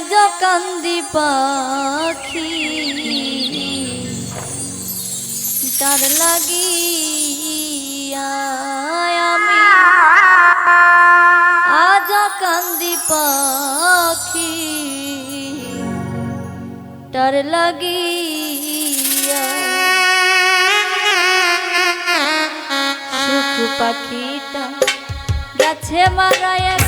আজ কান্দি পাখি। তার লাগি আমি আজ কান্দি পাখি। তার লাগি সুখ পাখিটা গাছে মারা এক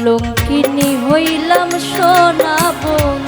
কলঙ্কিনী হইলাম সোনা বোন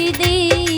মুর্শিদী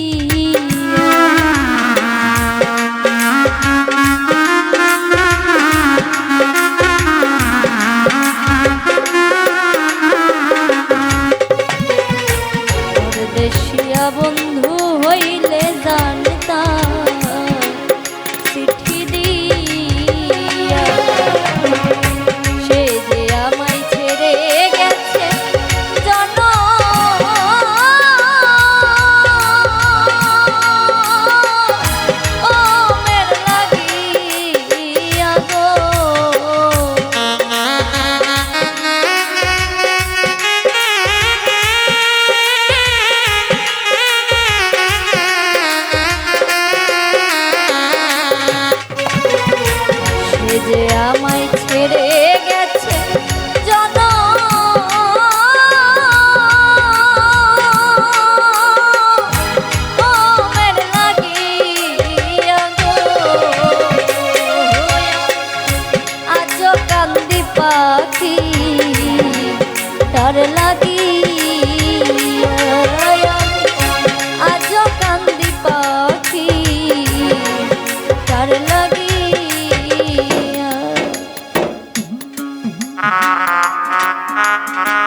Bye.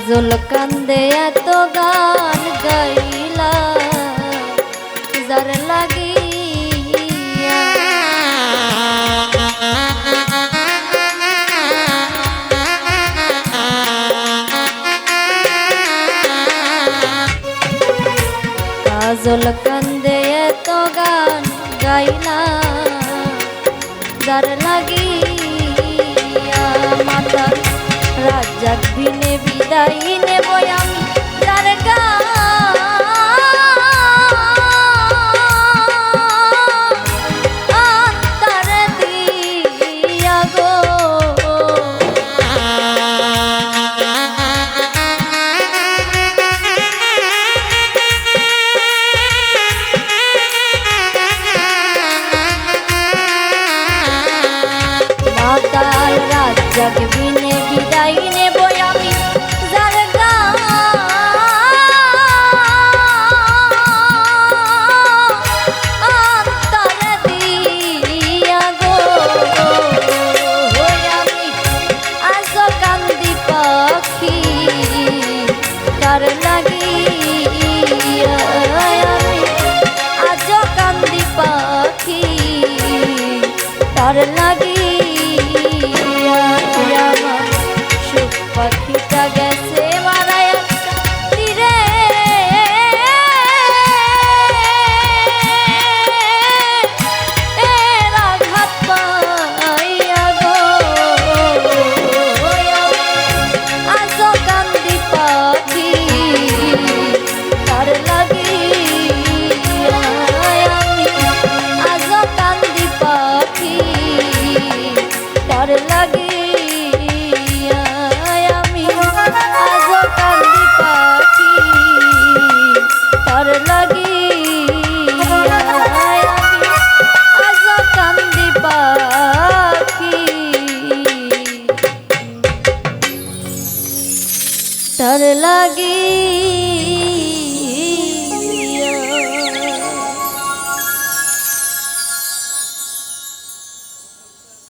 কাজল কান্দে এত গান গাইলা, যার লাগি কাজল কান্দে এত গান গাইলা, যার লাগি মাতা রাজ্যাক দিনে বিদায় নেব আমি। লাগে